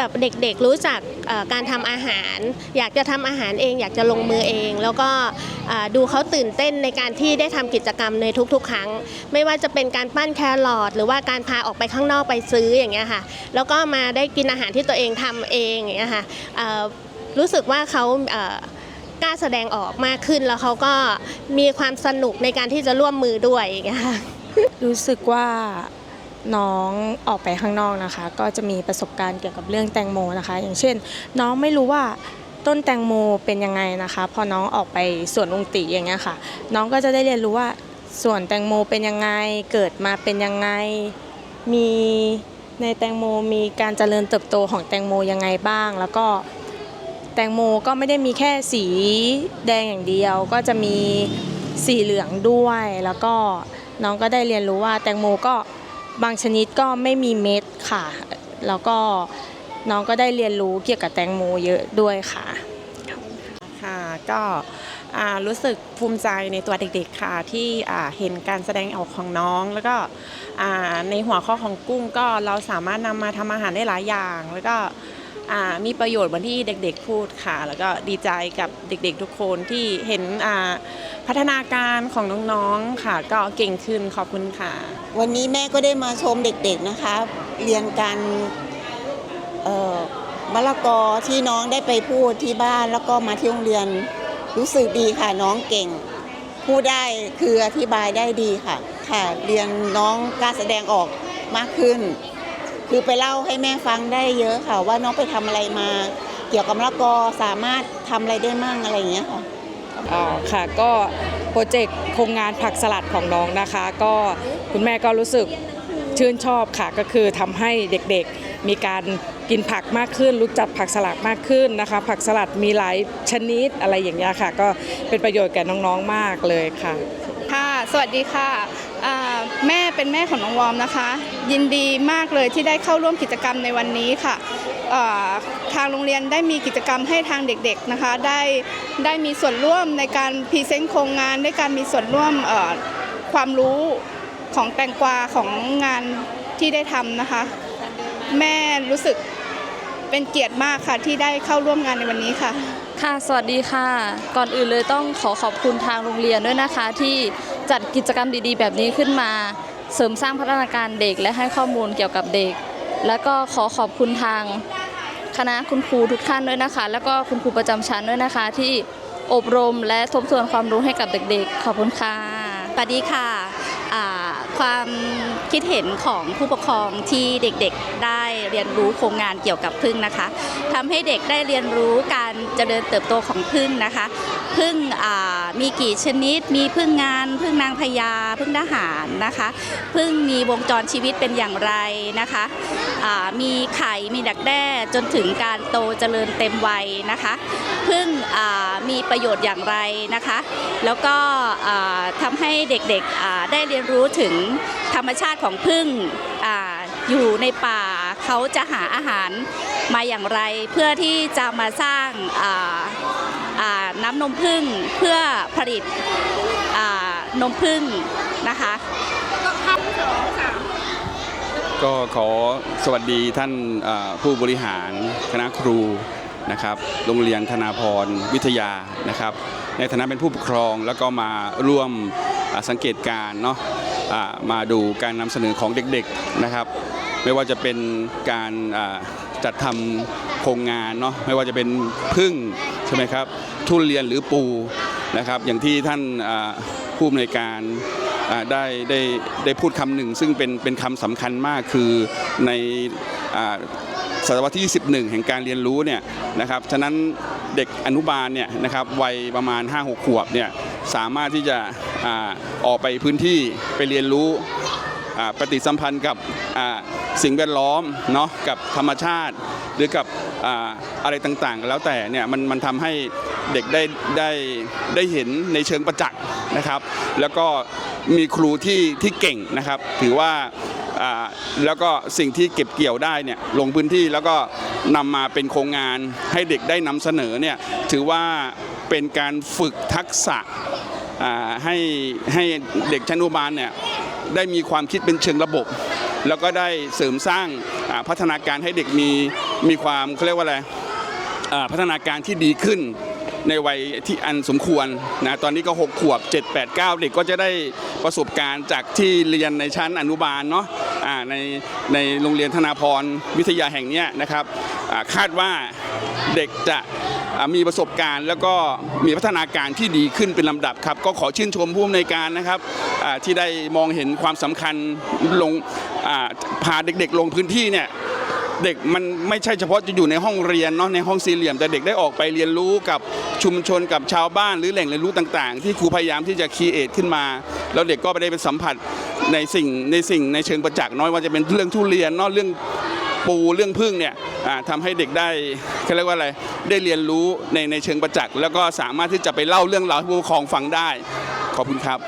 แบบเด็กๆรู้จักการทำอาหาร อยากจะทำอาหารเอง อยากจะลงมือเอง แล้วก็ดูเขาตื่นเต้นในการที่ได้ทำกิจกรรมในทุกๆ ครั้ง ไม่ว่าจะเป็นการปั้นแครอทหรือว่าการพาออกไปข้างนอกไปซื้ออย่างเงี้ยค่ะแล้วก็มาได้กินอาหารที่ตัวเองทำเองอย่างเงี้ยค่ะรู้สึกว่าเขากล้าแสดงออกมากขึ้นแล้วเขาก็มีความสนุกในการที่จะร่วมมือด้วยอย่างเงี้ยค่ะรู้สึกว่า น้องออกไปข้างนอกนะคะ ก็จะมีประสบการณ์เกี่ยวกับเรื่องแตงโมนะคะ อย่างเช่น น้องไม่รู้ว่าต้นแตงโมเป็นยังไงนะคะ พอน้องออกไปสวนลุงตีอย่างเงี้ยค่ะ น้องก็จะได้เรียนรู้ว่าสวนแตงโมเป็นยังไงเกิดมาเป็นยังไงมีในแตงโมมีการเจริญเติบโตของแตงโมยังไงบ้าง แล้วก็แตงโมก็ไม่ได้มีแค่สีแดงอย่างเดียว ก็จะมีสีเหลืองด้วย แล้วก็น้องก็ได้เรียนรู้ว่าแตงโมก็ บางชนิดก็ไม่มีเม็ดค่ะ แล้วก็น้องก็ได้เรียนรู้เกี่ยวกับแตงโมเยอะด้วยค่ะ ค่ะก็รู้สึกภูมิใจในตัวเด็กๆค่ะ ที่เห็นการแสดงออกของน้อง แล้วก็ในหัวข้อของกุ้งก็เราสามารถนำมาทำอาหารได้หลายอย่าง แล้วก็มีประโยชน์เหมือนที่เด็กๆพูดค่ะ แล้วก็ดีใจกับเด็กๆทุกคนที่เห็นอ พัฒนาการของน้องๆค่ะ ก็เก่งขึ้นขอบคุณค่ะ วันนี้แม่ก็ได้มาชมเด็กๆนะคะ เรียนการมะละกอที่น้องได้ไปพูดที่บ้านแล้วก็มาที่โรงเรียนรู้สึกดีค่ะน้องเก่ง พูดได้คืออธิบายได้ดีค่ะ ค่ะ เรียนน้องกล้ารแสดงออกมากขึ้น คือไปเล่าให้แม่ฟังได้เยอะค่ะ ว่าน้องไปทำอะไรมา เกี่ยวกับมะละกอสามารถทำอะไรได้มั่งอะไรอย่างเงี้ยค่ะ ค่ะก็โปรเจกต์โครงงานผักสลัดของน้องนะคะ ก็คุณแม่ก็รู้สึกชื่นชอบค่ะก็คือทำให้เด็กๆมีการกินผักมากขึ้น รู้จักผักสลัดมากขึ้นนะคะ ผักสลัดมีหลายชนิดอะไรอย่างเงี้ยค่ะ ก็เป็นประโยชน์แก่น้องๆมากเลยค่ะ ค่ะ สวัสดีค่ะ แม่เป็นแม่ของน้องวอมนะคะ ยินดีมากเลยที่ได้เข้าร่วมกิจกรรมในวันนี้ค่ะทางโรงเรียนได้มีกิจกรรมให้ทางเด็กๆนะคะ ได้ได้มีส่วนร่วมในการพรีเซนต์โครงงานได้การมีส่วนร่วมความรู้ของแตงกวาของงานที่ได้ทำนะคะ แม่รู้สึกเป็นเกียรติมากค่ะที่ได้เข้าร่วมงานในวันนี้ค่ะ ค่ะ สวัสดีค่ะ ก่อนอื่นเลยต้องขอขอบคุณทางโรงเรียนด้วยนะคะที่จัดกิจกรรมดีๆ แบบนี้ขึ้นมา เสริมสร้างพัฒนาการเด็กและให้ข้อมูลเกี่ยวกับเด็ก แล้วก็ขอขอบคุณทางคณะคุณครูทุกท่านด้วยนะคะ แล้วก็คุณครูประจำชั้นด้วยนะคะ ที่อบรมและทบทวนความรู้ให้กับเด็กๆ ขอบคุณค่ะสวัสดีค่ะความคิดเห็นของผู้ปกครองที่เด็กๆ ได้เรียนรู้โครงงานเกี่ยวกับพึ่งนะคะทำให้เด็กได้เรียนรู้การเจริญเติบโตของพึ่งนะคะ พึ่งมีกี่ชนิด มีพึ่งงานพึ่งนางพญาพึ่งทหารนะคะพึ่งมีวงจรชีวิตเป็นอย่างไรนะคะมีไข่มีดักแด้จนถึงการโตเจริญเต็มวัยนะคะพึ่งมีประโยชน์อย่างไรนะคะ แล้วก็ทำให้เด็กๆได้เรียนรู้ถึงธรรมชาติของพึ่งออยู่ในป่าเขาจะหาอาหารมาอย่างไร เพื่อที่จะมาสร้าง น้ำนมพึ่งเพื่อผลิตนมพึ่งนะคะก็ขอสวัสดีท่านผู้บริหารคณะครูนะครับโรงเรียนธนาพรวิทยานะครับ ในฐานะเป็นผู้ปกครองแล้วก็มาร่วมสังเกตการเนาะมาดูการนำเสนอของเด็กๆนะครับ ไม่ว่าจะเป็นการจัดทำ โครงงานเนาะไม่ว่าจะเป็นพึ่งใช่ไหมครับทุเรียนหรือปูนะครับ อย่างที่ท่านผู้อำนวยการได้ได้ได้พูดคำหนึ่ง ซึ่งเป็นเป็นคำสำคัญมากคือในศตวรรษที่ 21 แห่งการเรียนรู้เนี่ยนะครับฉะนั้นเด็กอนุบาลเนี่ยนะครับวัยประมาณ 5-6 ขวบเนี่ยสามารถที่จะออกไปพื้นที่ไปเรียนรู้ปฏิสัมพันธ์กับ สิ่งแวดล้อมเนาะกับธรรมชาติ หรือกับอะไรต่างๆ แล้วแต่เนี่ยมันมันทำให้เด็กได้ได้ได้เห็นในเชิงประจักษ์นะครับ แล้วก็มีครูที่ที่เก่งนะครับ ถือว่าแล้วก็สิ่งที่เก็บเกี่ยวได้เนี่ยลงพื้นที่แล้วก็นำมาเป็นโครงงานให้เด็กได้นำเสนอเนี่ยถือว่าเป็นการฝึกทักษะให้ให้เด็กชั้นอนุบาลเนี่ยได้มีความคิดเป็นเชิงระบบ แล้วก็ได้เสริมสร้างพัฒนาการให้เด็กมีมีความเขาเรียกว่าอะไรพัฒนาการที่ดีขึ้นในวัยที่อันสมควรนะตอนนี้ก็ 6 ขวบ 7 8 9 เด็กก็จะได้ประสบการณ์จากที่เรียนในชั้นอนุบาลเนาะอ่าในในโรงเรียนธนาพรวิทยาแห่งนี้นะครับคาดว่าเด็กจะ มีประสบการณ์ แล้วก็มีพัฒนาการที่ดีขึ้นเป็นลำดับครับ ก็ขอชื่นชมผู้อำนวยการนะครับที่ได้มองเห็นความสำคัญลงพาเด็กๆ ลงพื้นที่เนี่ยเด็กมันไม่ใช่เฉพาะจะอยู่ในห้องเรียนเนาะในห้องสี่เหลี่ยม แต่เด็กได้ออกไปเรียนรู้กับชุมชนกับชาวบ้านหรือแหล่งเรียนรู้ต่างๆ ที่ครูพยายามที่จะคีเอทขึ้นมา แล้วเด็กก็ไปได้ไปสัมผัสในสิ่งในสิ่งในเชิงประจักษ์น้อยว่าจะเป็นเรื่องทุเรียนเนาะเรื่อง ปูเรื่องพึ่งเนี่ยทำให้เด็กได้เขาเรียกว่าอะไรได้เรียนรู้ในในเชิงประจักษ์แล้วก็สามารถที่จะไปเล่าเรื่องราวให้ผู้ปกครองฟังได้ ขอบคุณครับ